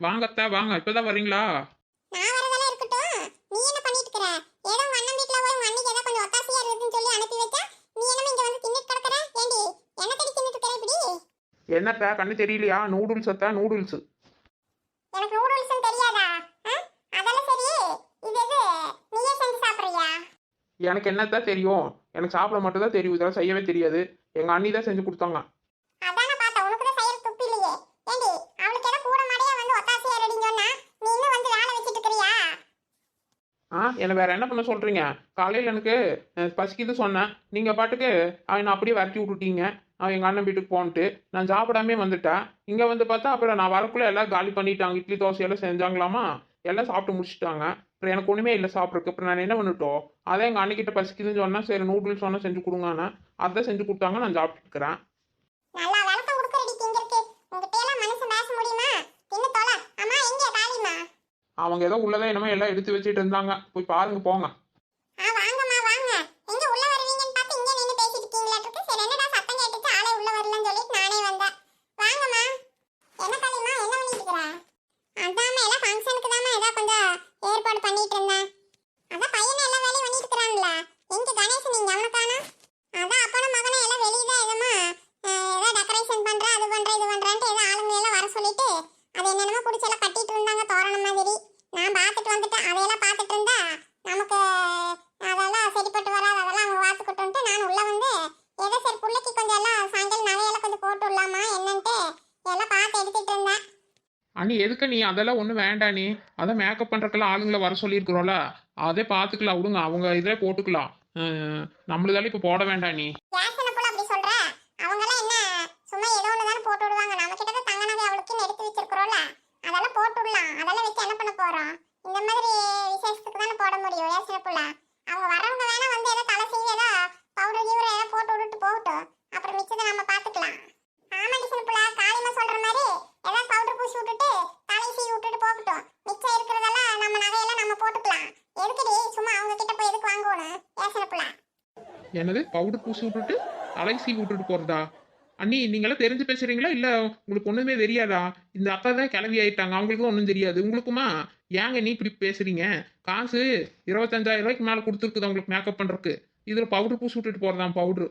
வாங்க அத்தை வாங்க. இப்பதான் வரீங்களா? நான் வரதெல்லாம் இருக்கட்டும். நீ என்ன பண்ணிட்டு இருக்கற ஏதோ உங்க அண்ணன் வீட்ல போய் உங்க அண்ணிக்கு ஏதோ கொஞ்சம் ஒத்தாசையா இருக்குதுன்னு சொல்லி அனுப்பி வச்சா நீ என்னமே இங்க வந்து தின்னுட்டு கிடக்குற? ஏண்டி என்ன தேடி தின்னுட்டு இருக்கற இப்படி? என்னத்த கண்ணு தெரியலையா? நூடுல்ஸ் அத்தை நூடுல்ஸ். எனக்கு நூடுல்ஸ்னு தெரியாதா? ஆ? அதெல்லாம் சரி. இது எது? நீயே செஞ்சு சாப்பிடுறியா? எனக்கு என்னத்த தெரியும்? எனக்கு சாப்பிட மட்டும் தான் தெரியும். இதெல்லாம் செய்யவே தெரியாது. எங்க அண்ணி தான் செஞ்சு கொடுத்தாங்க அதான பார்த்தா உனக்கு தான் செய்யற துப்பு இல்லையே ஏண்டி அவளுக்கு ஏதோ கூட மாடையா வந்து ஒத்தாசையா ரெடின்னு சொன்னா நீ இன்னும் வந்து வேலை வச்சிட்டு இருக்கறியா ஆ? என்ன வேற என்ன பண்ண சொல்றீங்க? காலையில் எனக்கு பசிக்குது சொன்னேன். நீங்கள் பாட்டுக்கு அவனை அப்படியே விரட்டி விட்டுட்டீங்க. அவன் எங்கள் அண்ணன் வீட்டுக்கு போன்ட்டு. நான் சாப்பிடாமே வந்துட்டேன். இங்கே வந்து பார்த்தா அப்புறம் நான் வரக்குள்ளே எல்லாம் காலி பண்ணிட்டாங்க. இட்லி தோசையெல்லாம் செஞ்சாங்களாமா? எல்லாம் சாப்பிட்டு முடிச்சுட்டாங்க. அப்புறம் எனக்கு ஒன்றுமே இல்லை சாப்பிட்றதுக்கு. அப்புறம் நான் என்ன பண்ணிட்டோம்? அதான் எங்கள் அண்ணிக்கிட்ட பசிக்குதுன்னு சொன்னால் சரி நூடுல்ஸ் சொன்னால் செஞ்சு கொடுங்கண்ணா அதான் செஞ்சு கொடுத்தாங்க. நான் சாப்பிட்டுக்கிறேன் இருக்கிறேன் நல்லா விளக்கம் கொடுக்கறடி திங்கிறதுக்கு உங்ககிட்ட எல்லாம் மனசு பேச முடியுமா தின்னு தொலை அம்மா எங்க காளிமா அவங்க ஏதோ உள்ளதான் என்னமோ எல்லாம் எடுத்து வச்சுட்டு இருந்தாங்க. போய் பாருங்க போங்க ஆ வாங்கம்மா வாங்க எங்க உள்ள வருவீங்கன்னு பார்த்து இங்க நின்னு பேசிட்டு இருக்கீங்களாட்டுருக்கு சரி என்னடா சத்தம் கேட்டுச்சு ஆளே உள்ள வரலன்னு சொல்லிட்டு நானே வந்தேன் வாங்கம்மா என்ன காளிமா என்ன பண்ணிட்டு இருக்கிற அதாம்மா எல்லாம் ஃபங்க்ஷனுக்கு தாம்மா ஏதோ கொஞ்சம் ஏற்பாடு பண்ணிட்டு இருந்தேன் அதான் பையனை எல்லா வேலையும் பண்ணிட்டு இருக்கிறான்ல எங்க கணேசன் நீங்க அவனை காணோம் அதான் அப்பனும் மகனும் எல்லாம் வெளியே தான் எதமா ஏதோ டெக்கரேஷன் பண்ற அது பண்ற இது பண்றேன்ட்டு ஏதோ ஆளுங்க எல்லாம் வர சொல்லிட்டு அது என்னென்னமோ பிடிச்சி எல்லாம் கட்டிட்டு இருந்தாங்க தோரணம் மாதிரி நான் பார்த்துட்டு வந்துட்டேன் அதையெல்லாம் பார்த்துட்டு இருந்தா நமக்கு அதெல்லாம் சரிப்பட்டு வராது அதெல்லாம் அவங்க பார்த்துக்கிட்டோன்ட்டு நான் உள்ள வந்து ஏதோ சரி பிள்ளைக்கு கொஞ்சம் எல்லாம் சாயங்காலம் நகையெல்லாம் கொஞ்சம் போட்டு விடலாமா என்னன்ட்டு எல்லாம் பார்த்து எடுத்துட்டு இருந்தேன் அண்ணி எதுக்கு நீ? அதெல்லாம் ஒன்றும் வேண்டாம் நீ அதான் மேக்கப் பண்ணுறக்கெல்லாம் ஆளுங்களை வர சொல்லியிருக்கிறோம்ல. அதே பார்த்துக்கலாம் விடுங்க. அவங்க இதில் போட்டுக்கலாம். அஹ், நம்மளுதால இப்போ போட வேண்டாம் நீ அப்படி போட்டு விடுவாங்க. அதெல்லாம் போட்டு அதெல்லாம் வச்சு என்ன பண்ண போறோம்? இந்த மாதிரி விசேஷத்துக்கு தானே போட முடியும் அவங்க வரவங்க வேணா வந்து ஏதோ தலை செய்ய ஏதோ பவுடர் கீவுடர் ஏதோ போட்டு விட்டுட்டு போகட்டும் அப்புறம் மிச்சத்தை நம்ம பார்த்துக்கலாம் ஆமாடி சின்னப்புல காளிமா சொல்ற மாதிரி ஏதோ பவுடர் பூசி விட்டுட்டு தலை சீவி விட்டுட்டு போகட்டும் மிச்சம் இருக்கிறதெல்லாம் நம்ம நகையெல்லாம் நம்ம போட்டுக்கலாம் எதுக்குடி சும்மா அவங்க கிட்ட போய் எதுக்கு வாங்கணும் யாசனை புள்ள என்னது? பவுடர் பூசி விட்டுட்டு அலைசி சீவி விட்டுட்டு போகிறதா அண்ணி நீங்களாம் தெரிஞ்சு பேசுறீங்களா? இல்லை உங்களுக்கு ஒன்றுமே தெரியாதா? இந்த அக்கா தான் கிளவி ஆயிட்டாங்க. அவங்களுக்கும் ஒன்றும் தெரியாது. உங்களுக்குமா? ஏங்க நீ இப்படி பேசுறீங்க? காசு இருபத்தஞ்சாயிரம் ரூபாய்க்கு மேலே கொடுத்துருக்குது உங்களுக்கு மேக்கப் பண்றதுக்கு. இதில் பவுடர் பூசி விட்டுட்டு போகிறதான் பவுட்ரு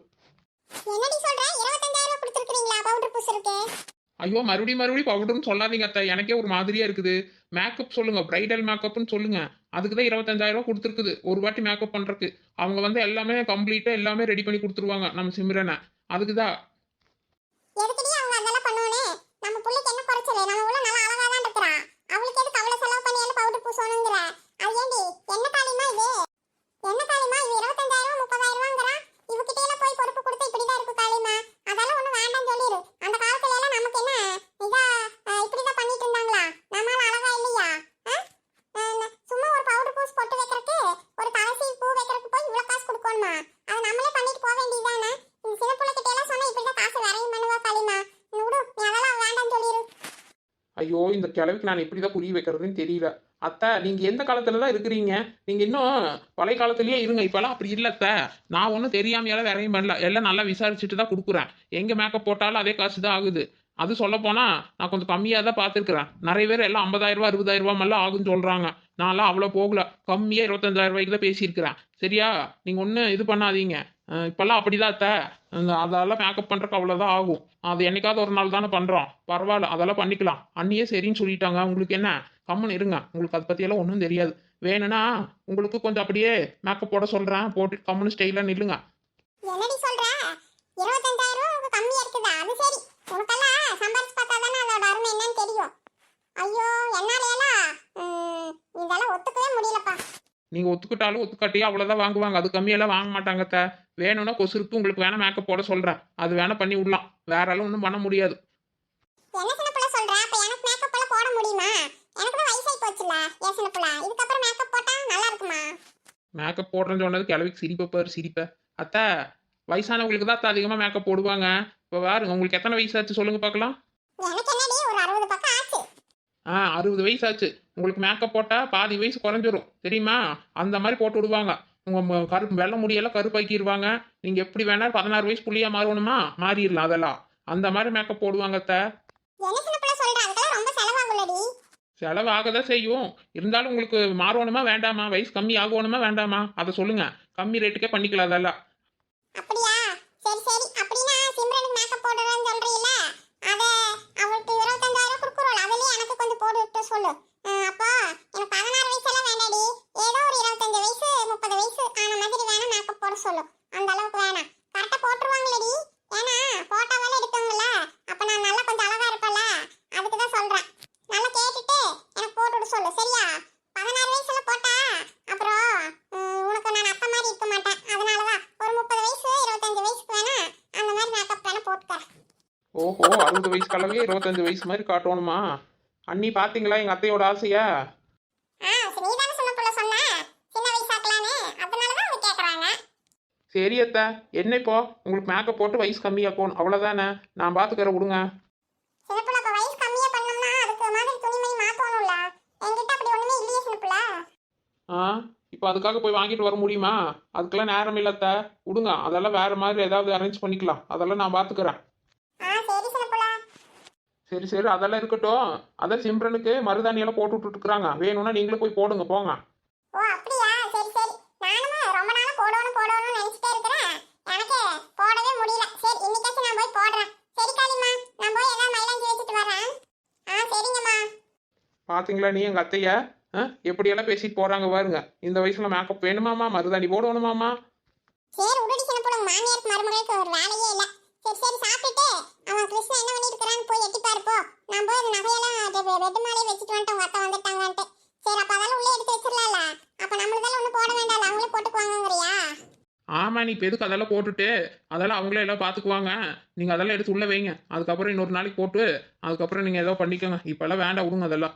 ஐயோ மறுபடியும் மறுபடியும் பவுடர்னு சொல்லாதீங்க அத்தை. எனக்கே ஒரு மாதிரியா இருக்குது. மேக்கப் சொல்லுங்க. பிரைடல் மேக்கப்னு சொல்லுங்க. அதுக்கு தான் இருபத்தஞ்சாயிரம் ரூபா கொடுத்துருக்குது. ஒரு வாட்டி மேக்கப் பண்றதுக்கு. அவங்க வந்து எல்லாமே கம்ப்ளீட்டா எல்லாமே ரெடி பண்ணி கொடுத்துருவாங்க. நம்ம சிம்ரனை. அதுக்கு தான் எதுக்குடி அவங்க அதெல்லாம் பண்ணுவானே நம்ம புள்ளைக்கு என்ன குறைச்சல நம்ம உள்ள நல்லா அழகா தான் இருக்கிறா அவளுக்கு எதுக்கு அவ்வளவு செலவு பண்ணி எல்லாம் பவுடர் பூசணுங்கிற அது ஏண்டி என்ன தாலிமா இது என்ன தாலிமா இது இருபத்தஞ்சாயிரம் முப்பதாயிரம் ரூபாங்கிறா இவகிட்ட எல்லாம் போய் பொறுப்பு கொடுத்து இப்படிதான் இருக்கு காளிமா அதெல்லாம் ஒண்ணும் வேண்டாம்னு சொல்லிடு அந்த காலத்துல எல்லாம் நமக்கு என்ன இதா அஹ், இப்படிதான் பண்ணிட்டு இருந்தாங்களா நம்மளால அழகா இல்லையா அஹ்? அஹ், சும்மா ஒரு பவுடர் பூஸ் பொட்டு வைக்கிறதுக்கு ஒரு தலசி பூ வைக்கிறதுக்கு போய் இவ்வளவு காசு கொடுக்கணுமா அதை நம்மளே பண்ணிட்டு போக வேண்டியதானே இந்த சின்ன பிள்ளை கிட்ட எல்லாம் சொன்னா இப்படிதான் காசு வரையும் பண்ணுவா காளிமா நீ விடு நீ அதெல்லாம் வேண்டாம்னு சொல்லிடு ஐயோ இந்த கிழவிக்கு நான் எப்படி தான் புரிய வைக்கிறதுன்னு தெரியல. அத்தை நீங்க எந்த காலத்துல தான் இருக்கிறீங்க? நீங்க இன்னும் பழைய காலத்துலயே இருங்க. இப்பெல்லாம் அப்படி இல்ல அத்தை. நான் ஒன்றும் தெரியாமையால வேறையும் பண்ணல. எல்லாம் நல்லா விசாரிச்சுட்டு தான் கொடுக்குறேன். எங்க மேக்கப் போட்டாலும் அதே காசு தான் ஆகுது. அது சொல்ல போனா நான் கொஞ்சம் கம்மியாக தான் பார்த்துருக்குறேன். நிறைய பேர் எல்லாம் ஐம்பதாயிரம் ரூபா அறுபதாயிரம் ரூபாய் மேலாம் ஆகுன்னு சொல்றாங்க. நான்லாம் அவ்வளோ போகல. கம்மியாக இருபத்தஞ்சாயிரம் ரூபாய்க்கு தான் பேசியிருக்கிறேன். சரியா? நீங்கள் ஒன்றும் இது பண்ணாதீங்க. இப்பெல்லாம் அப்படிதான் அத்தை. அந்த அதெல்லாம் மேக்கப் பண்ணுறக்கு அவ்வளோதான் ஆகும். அது என்னைக்காவது ஒரு நாள் தானே பண்ணுறோம் பரவாயில்ல அதெல்லாம் பண்ணிக்கலாம். அண்ணியே சரின்னு சொல்லிட்டாங்க. உங்களுக்கு என்ன? கம்முன்னு இருங்க. உங்களுக்கு அதை பற்றியெல்லாம் ஒன்றும் தெரியாது. வேணும்னா உங்களுக்கு கொஞ்சம் அப்படியே மேக்கப் போட சொல்கிறேன் போட்டு கம்முன்னு ஸ்டைலாக நில்லுங்க. என்னடி சொல்ற? இருபத்தஞ்சாயிரம் ரூபாய் கம்மியா இருக்குதா? அது சரி. உனக்கெல்லாம் சம்பாரிச்சு பார்த்தா தானே அதோட அருமை என்னன்னு தெரியும். ஐயோ என்னால இதெல்லாம் ஒத்துக்கவே முடியலப்பா. நீங்கள் ஒத்துக்கிட்டாலும் ஒத்துக்காட்டியும் அவ்வளோதான் வாங்குவாங்க. அது கம்மியெல்லாம் வாங்க மாட்டாங்க அத்தை. வேணும்னா கொசுருக்கு உங்களுக்கு வேணா மேக்கப் போட சொல்கிறேன் அது வேணா பண்ணி விடலாம். வேற எல்லாம் ஒன்றும் பண்ண முடியாது. மேக்கப் போடுறேன்னு சொன்னது கிழவிக்கு சிரிப்பை பாரு சிரிப்பை. அத்தை வயசானவங்களுக்கு தான் அத்தை அதிகமாக மேக்கப் போடுவாங்க. இப்போ பாருங்க உங்களுக்கு எத்தனை வயசாச்சு சொல்லுங்க பார்க்கலாம். எனக்கு என்னடி ஒரு அறுபது பக்கம் ஆ அறுபது வயசு ஆச்சு உங்களுக்கு மேக்கப் போட்டால் பாதி வயசு குறைஞ்சிரும். தெரியுமா? அந்த மாதிரி போட்டு விடுவாங்க. உங்கள் கருப்பு வெள்ளை முடியெல்லாம் கருப்பாக்கிடுவாங்க நீங்கள் எப்படி வேணாலும் பதினாறு வயசு புள்ளியாக மாறணுமா? மாறிடலாம் அதெல்லாம். அந்த மாதிரி மேக்கப் போடுவாங்க செலவாக தான் செய்யும். இருந்தாலும் உங்களுக்கு மாறணுமா வேண்டாமா? வயசு கம்மி ஆகணுமா வேண்டாமா? அதை சொல்லுங்க. கம்மி ரேட்டுக்கே பண்ணிக்கலாம் அதெல்லாம் அப்படியா சரி சரி அப்படின்னா சிம்ரனுக்கு மேக்கப் போடுறேன்னு சொல்றீல்ல அத அவளுக்கு இருபத்தஞ்சாயிரம் கொடுக்குறோம் அதுலயே எனக்கு கொஞ்சம் சொல்லு. அப்பா எனக்கு பதினாறு வயசெல்லாம் வேண்டாடி. ஏதோ ஒரு இருபத்தஞ்சு வயசு முப்பது வயசு ஆன மாதிரி வேணா மேக்கப் போட சொல்லு. அந்த அளவுக்கு வேணாம். கரெக்டாக போட்டுருவாங்களடி. ஏன்னா போட்டோ எடுத்தவங்கள அப்போ நான் நல்லா கொஞ்சம் அழகா இருப்பேன்ல. அதுக்கு தான் சொல்கிறேன் நல்லா கேட்டுட்டு எனக்கு போட்டுவிட சொல்லு. சரியா? பதினாறு வயசுல போட்டா அப்புறம் உனக்கு நான் அத்தை மாதிரி இருக்க மாட்டேன். அதனாலதான் ஒரு முப்பது வயசு இருபத்தஞ்சு வயசுக்கு வேணா அந்த மாதிரி மேக்கப் வேணா போட்டுக்கிறேன். ஓஹோ அறுபது வயசு கலவே இருபத்தஞ்சு வயசு மாதிரி காட்டணுமா? அண்ணி பார்த்தீங்களா எங்கள் அத்தையோட ஆசையா? ஆ சரி அத்தை. என்ன இப்போ? உங்களுக்கு மேக்கப் போட்டு வயசு கம்மியாக்கணும் அவ்வளோதானே நான் பார்த்துக்கிறேன் விடுங்க ஆ இப்போ அதுக்காக போய் வாங்கிட்டு வர முடியுமா? அதுக்கெல்லாம் நேரம் இல்லை அத்தை. விடுங்க அதெல்லாம் வேறு மாதிரி ஏதாவது அரேஞ்ச் பண்ணிக்கலாம். அதெல்லாம் நான் பார்த்துக்கிறேன் ஆ சரி சின்ன புள்ள சரி சரி அதெல்லாம் இருக்கட்டும். அதான் சிம்ரனுக்கு மருதாணியெல்லாம் போட்டு விட்டுட்டுருக்குறாங்க. வேணும்னா நீங்களும் போய் போடுங்க போங்க. ஓ அப்படியா? சரி சரி. நானும் ரொம்ப நாளா போடணும் போடணும்னு நினைச்சிட்டே இருக்கிறேன். எனக்கு போடவே முடியல. சரி இன்னைக்காச்சும் நான் போய் போடுறேன். சரி காளிம்மா நான் போய் ஏதாவது மயிலாஞ்சி வச்சுட்டு வரேன் ஆ சரிங்கம்மா. பார்த்தீங்களா நீ எங்கள் அத்தைய? எப்படியெல்லாம் பேசிட்டு போகிறாங்க பாருங்க. இந்த வயசில் மேக்கப் வேணுமாமா மருதாணி போடணுமாமா சரி உடடி சின்ன பொண்ணு மாமியாருக்கு மருமகளுக்கு ஒரு வேலையே இல்ல. சரி சரி சாப்பிட்டுட்டு அவன் கிருஷ்ணா என்ன பண்ணிட்டு இருக்கிறான்னு போய் எட்டி பாருப்போ நான் போய் அந்த நகையெல்லாம் வெட்டு மாலையை வச்சுட்டு வந்துட்டு உங்க அத்தை வந்துட்டாங்கன்ட்டு சரி அப்ப அதெல்லாம் உள்ளே எடுத்து வச்சிடலாம்ல அப்ப நம்மளுதெல்லாம் ஒன்றும் போட வேண்டாம் அவங்களே போட்டுக்குவாங்கங்கிறியா ஆமாம் நீ இப்போ எதுக்கு அதெல்லாம் போட்டுட்டு? அதெல்லாம் அவங்களே எல்லாம் பார்த்துக்குவாங்க நீங்கள் அதெல்லாம் எடுத்து உள்ளே வைங்க. அதுக்கப்புறம் இன்னொரு நாளைக்கு போட்டு அதுக்கப்புறம் நீங்கள் ஏதோ பண்ணிக்கோங்க. இப்போல்லாம் வேண்டாம் விடுங்க அதெல்லாம்.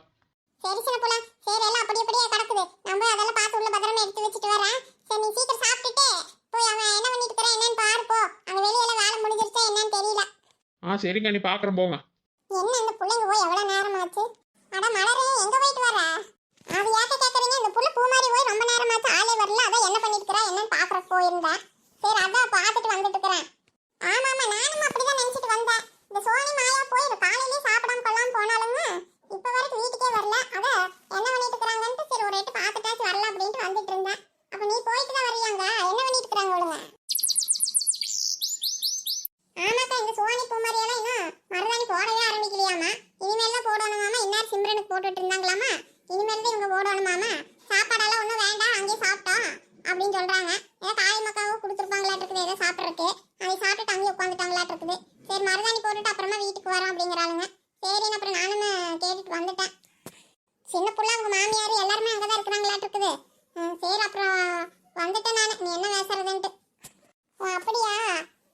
சரி சின்ன பொண்ணு சரி எல்லாம் அப்படி அப்படியே கிடக்குது. அதெல்லாம் பார்த்து உள்ள பத்திரமா எடுத்து வச்சுட்டு வரேன். சரி நீ சீக்கிரம் சாப்பிட்டுட்டு போய் அவன் என்ன பண்ணிட்டு இருக்கிறான் என்னன்னு அங்க வெளியில வேலை முடிஞ்சிருச்சா என்னன்னு தெரியல. ஆ சரிங்க நீ பார்க்குறேன் போங்க என்ன இந்த புள்ளைங்க போய் எவ்வளவு நேரம் ஆச்சு அட மலரே எங்க போயிட்டு வர அது ஏக்க கேக்குறீங்க இந்த புள்ள பூமாரி போய் ரொம்ப நேரம் ஆச்சு ஆளே வரல அதான் என்ன பண்ணிட்டு இருக்கா என்னன்னு பாக்குற போயிருந்தேன் சரி அதான் பார்த்துட்டு வந்துட்டு இருக்கிறேன் ஆமா ஆமா நானும் அப்படிதான் நினைச்சிட்டு வந்தேன் இந்த சோனி மாயா போய் காலையிலேயே சாப்பிடாம கொள்ளாம போனாலுங்க இப்ப வரைக்கும் வீட்டுக்கே வரல அத என்ன பண்ணிட்டு இருக்கிறாங்கன்ட்டு சரி ஒரு எட்டு பார்த்துட்டாச்சு வரல அப்படின்ட்டு வந்துட்டு இருந்தேன் அப்ப நீ போயிட்டு தான் வரியாங்க என்ன பண்ணிட்டு இருக்கிறாங்க ஒழுங்க ஆமாக்கா இந்த சோனி பூமாரி எல்லாம் இன்னும் மருதாணி போடவே ஆரம்பிக்கலையாமா இனிமேல் தான் போடணுமாமா இன்னார் சிம்ரனுக்கு போட்டுட்டு இருந்தாங்களாமா இனிமேல் தான் இவங்க போடணுமாமா சாப்பாடெல்லாம் ஒன்றும் வேண்டாம் அங்கேயே சாப்பிட்டோம் அப்படின்னு சொல்றாங்க ஏதோ காய் மக்காவும் கொடுத்துருப்பாங்களாட்டு இருக்குது ஏதோ சாப்பிட்றதுக்கு அதை சாப்பிட்டுட்டு அங்கேயே உட்காந்துட்டாங்களாட்டு இருக்குது சரி மருதாணி போட்டுட்டு அப்புறமா வீட்டுக்கு வரோம் அப்படிங்கிறாளுங்க. சரின்னு அப்புறம் நானும் கேட்டுட்டு வந்துட்டேன். சின்ன புள்ள அவங்க மாமியார் எல்லாருமே அங்கே தான் இருக்கிறாங்களாட்டு இருக்குது. சரி அப்புறம் வந்துட்டேன் நான். நீ என்ன பேசுறதுன்ட்டு. ஓ அப்படியா?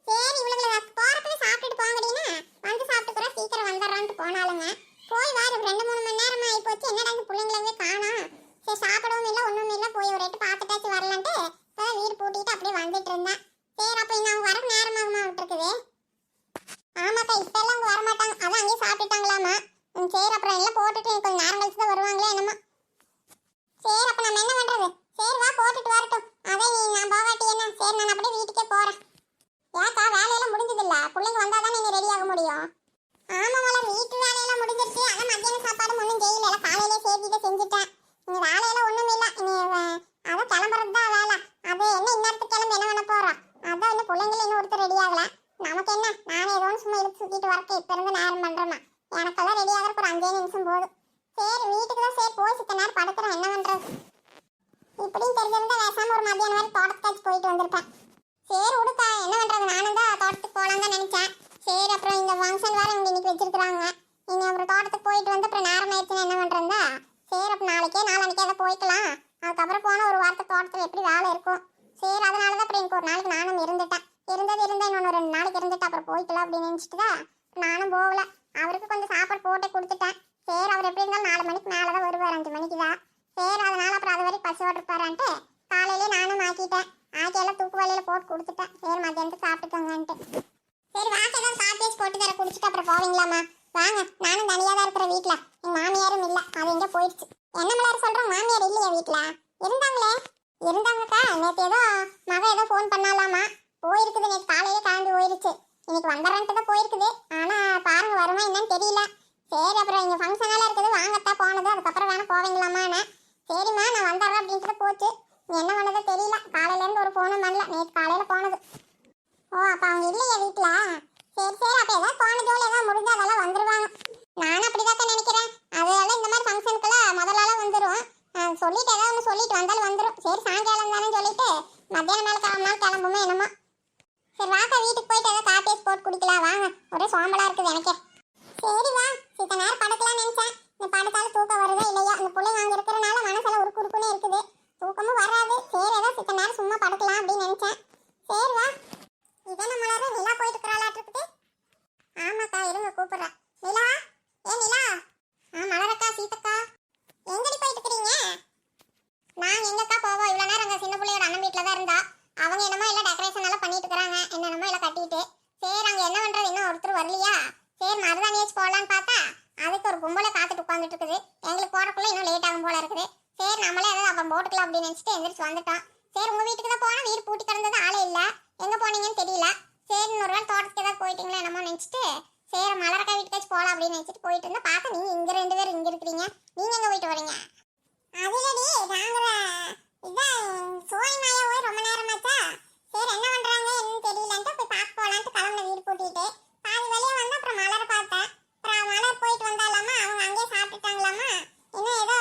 சரி இவ்வளோ போறதுக்கு சாப்பிட்டுட்டு போங்கடினா வந்து சாப்பிட்டுக்கிறோம் சீக்கிரம் வந்துடுறான்ட்டு போனாலுங்க போய் வேறு ரெண்டு மூணு மணி நேரமா ஆகி போச்சு. என்னடா இந்த பிள்ளைங்களவே சரி சாப்பிடவும் இல்லை ஒன்றும் இல்லை. போய் ஒரு ரேட்டு பார்த்துட்டாச்சு வரலான்ட்டு இப்போதான் வீடு பூட்டிட்டு அப்படியே வந்துட்டு இருந்தேன் சரி அப்போ இன்னும் அவங்க வர நேரமாகுமா விட்டுருக்குது ஆமாக்கா இப்போ எல்லாம் அவங்க வரமாட்டாங்க அதான் அங்கேயே சாப்பிட்டுட்டாங்களாமா ம், சரி அப்புறம் எல்லாம் போட்டுட்டு கொஞ்சம் நேரம் கழிச்சு தான் வருவாங்களே என்னமோ சரி அப்போ நம்ம என்ன பண்ணுறது சரி வா போட்டுட்டு வரட்டும் அதான் நீ நான் போகாட்டி என்ன சரி நான் அப்படியே வீட்டுக்கே போகிறேன் ஏக்கா வேலையெல்லாம் முடிஞ்சதில்ல பிள்ளைங்க வந்தால் தானே நீ ரெடி ஆக முடியும் ஆமா மலர் வீட்டு வேலையெல்லாம் முடிஞ்சிருச்சு ஆனால் மத்தியான சாப்பாடு ஒன்றும் செய்யல எல்லாம் காலையிலே சேர்த்திட்டு செஞ்சுட்டேன் இனி வேலையெல்லாம் ஒன்றும் இல்லை இனி வ- அதான் கிளம்புறது தான் வேலை அது என்ன இன்னத்துக்கு கிளம்பி என்ன பண்ண போகிறோம் அதான் இன்னும் பிள்ளைங்களும் இன்னும் ஒருத்தர் ரெடி ஆகல நமக்கு என்ன நானே ஏதோ ஒன்று சும்மா இழுத்து சுற்றிட்டு வரக்கு இப்போ இருந்து நேரம் பண்ணுறேன்னா எனக்கெல்லாம் ரெடி ஆகிறதுக்கு ஒரு அஞ்சே நிமிஷம் போதும் சரி வீட்டுக்கு தான் சரி போய் சித்த நேரம் படுக்கிறேன் என்ன பண்ணுறது இப்படின்னு தெரிஞ்சிருந்தா பேசாம ஒரு மத்தியானம் வரை தோட்டத்துக்காச்சும் போயிட்டு வந்திருப்பேன் சரி விடுக்கா என்ன பண்றது நானும் தான் தோட்டத்துக்கு போலாம் தான் நினைச்சேன் சரி அப்புறம் இந்த ஃபங்க்ஷன் வேற இங்க இன்னைக்கு வச்சிருக்காங்க இனி அப்புறம் தோட்டத்துக்கு போயிட்டு வந்து அப்புறம் நேரம் ஆயிடுச்சுன்னா என்ன பண்றதா சரி அப்ப நாளைக்கே நாளைக்கே அதை போய்க்கலாம் அதுக்கப்புறம் போனா ஒரு வாரத்தை தோட்டத்துல எப்படி வேலை இருக்கும் சரி அதனால தான் அப்புறம் எனக்கு ஒரு நாளைக்கு நானும் இருந்துட்டேன் இருந்தது இருந்தா இன்னொன்று ரெண்டு நாளைக்கு இருந்துட்டு அப்புறம் போய்க்கலாம் அப்படின்னு நினைச்சிட்டு தான் நானும் போகல அவருக்கு கொஞ்சம் சாப்பாடு போட்டே கொடுத்துட்டேன் சரி அவர் எப்படி இருந்தாலும் நாலு மணிக்கு மேலே தான் வருவார் அஞ்சு மணிக்கு தான் சரி அதனால அப்புறம் அது வரைக்கும் பசியோடு இருப்பாரான்ட்டு காலையிலே நானும் ஆக்கிட்டேன். ஆக்கி எல்லாம் தூக்கு வலையில போட்டு கொடுத்துட்டேன். சரி மத்தியானத்துக்கு சாப்பிட்டுக்கோங்கன்ட்டு. சரி வாங்க ஏதாவது காப்பி போட்டு தர குடிச்சிட்டு அப்புறம் போவீங்களாம்மா? வாங்க நானும் தனியாக தான் இருக்கிற வீட்டில் எங்கள் மாமியாரும் இல்லை. அது எங்கே போயிடுச்சு. என்ன மலர் சொல்கிறோம் மாமியார் இல்லையா வீட்டில் இருந்தாங்களே? இருந்தாங்கக்கா நேற்று ஏதோ மக ஏதோ ஃபோன் பண்ணலாமா? போயிருக்குது நேற்று காலையிலே கிளம்பி போயிருச்சு. இன்னைக்கு வந்துடுறேன்ட்டு தான் போயிருக்குது. ஆனால் பாருங்க வருமா என்னன்னு தெரியல. சரி அப்புறம் இங்கே ஃபங்க்ஷனெல்லாம் இருக்குது. வாங்கத்தான் போனது அதுக்கப்புறம் வேணா போவீங்களாமான்னு சரிம்மா நான் வந்துடுறேன் அப்படின்ட்டு போச்சு. என்ன பண்ணதோ தெரியல. காலையில இருந்து ஒரு ஃபோனும் பண்ணல நேற்று காலையில போனது. ஓ அப்ப அவங்க இல்லையா வீட்ல? சரி சரி. அப்ப ஏதாவது போன ஜோலி ஏதாவது முடிஞ்சா அதெல்லாம் வந்துருவாங்க. நானும் அப்படிதான் நினைக்கிறேன். அதனால இந்த மாதிரி ஃபங்க்ஷனுக்குலாம் முதலால வந்துடும் சொல்லிட்டு ஏதாவது ஒன்று சொல்லிட்டு வந்தாலும் வந்துடும் சரி சாயங்காலம் தானே சொல்லிட்டு மத்தியானம் மேலே கிளம்பினாலும் கிளம்புமே என்னமோ. சரி வாக்கா வீட்டுக்கு போயிட்டு ஏதாவது காப்பி போட்டு குடிக்கலாம். வாங்க. ஒரே சோம்பலா இருக்குது எனக்கே. சரி வா. சித்த நேரம் படுக்கலாம்னு நினைச்சேன். இந்த படுத்தாலும் தூக்கம் வருதா இல்லையா? அந்த பிள்ளைங்க அங்கே இருக்கிறனால மனசில் உருக்கு உருக்குன்னு இருக்குது. தூக்கமும் வராது. சரி ஏதோ சித்த நேரம் சும்மா படுக்கலாம் அப்படின்னு நினைச்சேன். சரி வா. இதான மலர் நிலா போயிட்டு இருக்கிறாளாட்டு இருக்குது ஆமாக்கா இருங்க கூப்பிடுறேன். நிலா? ஏ நிலா? ஆ மலரக்கா சீதக்கா. எங்கடி போயிட்டு இருக்கிறீங்க? நான் எங்கக்கா போவோம்? இவ்வளோ நேரம் அங்கே சின்ன பிள்ளையோட அண்ணன் வீட்டில் தான் இருந்தா. அவங்க என்னமோ எல்லாம் டெக்கரேஷன் எல்லாம் பண்ணிட்டு இருக்கிறாங்க. என்னென்னமோ எல்லாம் கட்டிட்டு. சரி அங்கே என்ன பண்ணுறது இன்னும் ஒருத்தர் வரலையா? சரி மருதாணி வச்சு பார்த்தா அதுக்கு ஒரு கும்பலை காத்துட்டு உட்காந்துட்டு இருக்குது. எங்களுக்கு போகிறக்குள்ள இன்னும் லேட் ஆகும் போல இருக்குது. நம்மளே ஏதாவது அப்போ போட்டுக்கலாம் அப்படின்னு நினச்சிட்டு எந்திரிச்சு வந்துட்டோம் சரி உங்கள் வீட்டுக்கு தான் போனால் வீடு பூட்டி கிடந்தது ஆளே இல்லை. எங்கே போனீங்கன்னு தெரியல. சரி ஒரு நாள் தோட்டத்துக்கு ஏதாவது போயிட்டீங்களா என்னமோ நினச்சிட்டு சரி மலரக்கா வீட்டுக்காச்சும் போகலாம் அப்படின்னு நினச்சிட்டு போயிட்டு இருந்தா பார்த்தா நீங்கள் இங்கே ரெண்டு பேரும் இங்கே இருக்கிறீங்க. நீங்கள் எங்கே போயிட்டு வரீங்க? அதுலடி நாங்க இதான் சோய் மாயா போய் ரொம்ப நேரமாச்சா? சரி என்ன பண்ணுறாங்க என்னன்னு தெரியலன்ட்டு போய் பார்க்க போலான்ட்டு கிளம்புன வீடு பூட்டிட்டு. பாதி வெளியே வந்து அப்புறம் மலர் பார்த்தேன். அப்புறம் மலர் போயிட்டு வந்தாலாமா? அவங்க அங்கேயே சாப்பிட்டுட்டாங்களாமா? இன்னும் ஏதோ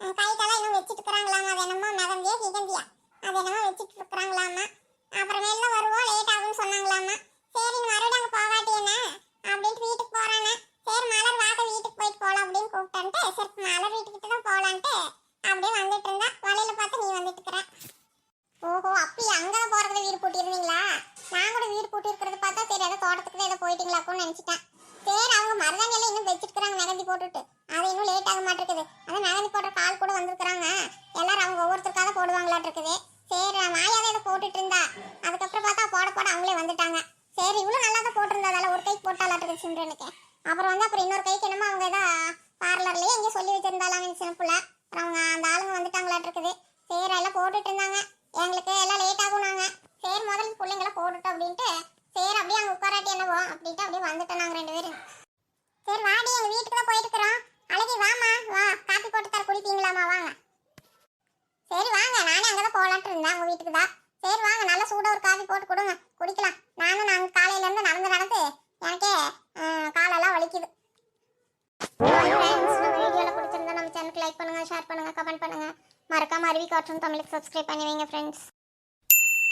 அஹ், இன்னும் வச்சுட்டு இருக்கிறாங்களாமா? அது என்னமோ மிதந்தியா? கிகந்தியா அது என்னமோ வச்சுட்டு இருக்கிறாங்களாமா? அப்புறமேல வருவோம் லேட் ஆகும்னு சொன்னாங்களாமா சரி நீ மறுபடியும் அங்கே போகாட்டி என்ன அப்படின்ட்டு வீட்டுக்கு போறானே சரி மலர் வாக்க வீட்டுக்கு போயிட்டு போலாம் அப்படின்னு கூப்பிட்டேன்ட்டு சரி மலர் வீட்டுக்கிட்ட தான் போலான்ட்டு அப்படியே வந்துட்டு இருந்தா வழியில பார்த்து நீ வந்துட்டு இருக்கிற ஓஹோ அப்படியே அங்கதான் போறதுல வீடு பூட்டி இருந்தீங்களா நான் கூட வீடு பூட்டி இருக்கிறது பார்த்தா சரி ஏதோ தோட்டத்துக்கு தான் ஏதோ போயிட்டீங்களாக்கும்னு நினைச்சிட்டேன் சரி அவங்க மருதாணி எல்லாம் இன்னும் வச்சிருக்காங்க மெகந்தி போட்டுட்டு அது இன்னும் லேட் ஆக மாட்டேங்குது அதான் மெகந்தி போடுற கால் கூட வந்திருக்காங்க எல்லாரும் அவங்க ஒவ்வொருத்தருக்காக போடுவாங்களாட்டு இருக்குது சரி நான் மாயாவே இதை போட்டுட்டு இருந்தா அதுக்கப்புறம் பார்த்தா போட போட அவங்களே வந்துட்டாங்க. சரி இவ்வளோ நல்லா தான் போட்டிருந்ததால ஒரு கைக்கு போட்டாலாட்டு சிம்ரனுக்கு. அப்புறம் வந்து அப்புறம் இன்னொரு கைக்கு என்னமோ அவங்க ஏதோ பார்லர்லேயே எங்கேயும் சொல்லி வச்சிருந்தாலாங்க சின்ன பிள்ளை அப்புறம் அவங்க அந்த ஆளுங்க வந்துட்டாங்களாட்டு இருக்குது சரி எல்லாம் போட்டுட்டு இருந்தாங்க எங்களுக்கு எல்லாம் லேட் ஆகும் நாங்கள் சரி முதல்ல பிள்ளைங்கள போட்டுட்டோம் அப்படின்ட்டு. சரி அப்படியே அங்கே உட்காராட்டி என்னவோ அப்படின்ட்டு அப்படியே வந்துட்டோம் நாங்கள் ரெண்டு பேரும் சரி வாடி எங்கள் வீட்டுக்கு தான் போயிட்டு இருக்கிறோம் அழகி வாமா வா காப்பி போட்டு தர குடிப்பீங்களாமா வாங்க சரி வாங்க நானே அங்கே தான் போகலான்ட்டு இருந்தேன் உங்கள் வீட்டுக்கு தான் சரி கூட ஒரு காஃபி போட்டு கொடுங்க. குடிக்கலாம். நானும் நாங்கள் காலையிலேருந்து நடந்து நடந்து எனக்கே காலெல்லாம் வலிக்குது. வீடியோவில் பிடிச்சிருந்தா நம்ம சேனலுக்கு லைக் பண்ணுங்க ஷேர் பண்ணுங்க கமெண்ட் பண்ணுங்க. மறக்காமல் அருவி காற்றும் தமிழுக்கு சப்ஸ்கிரைப் பண்ணி வைங்க ஃப்ரெண்ட்ஸ்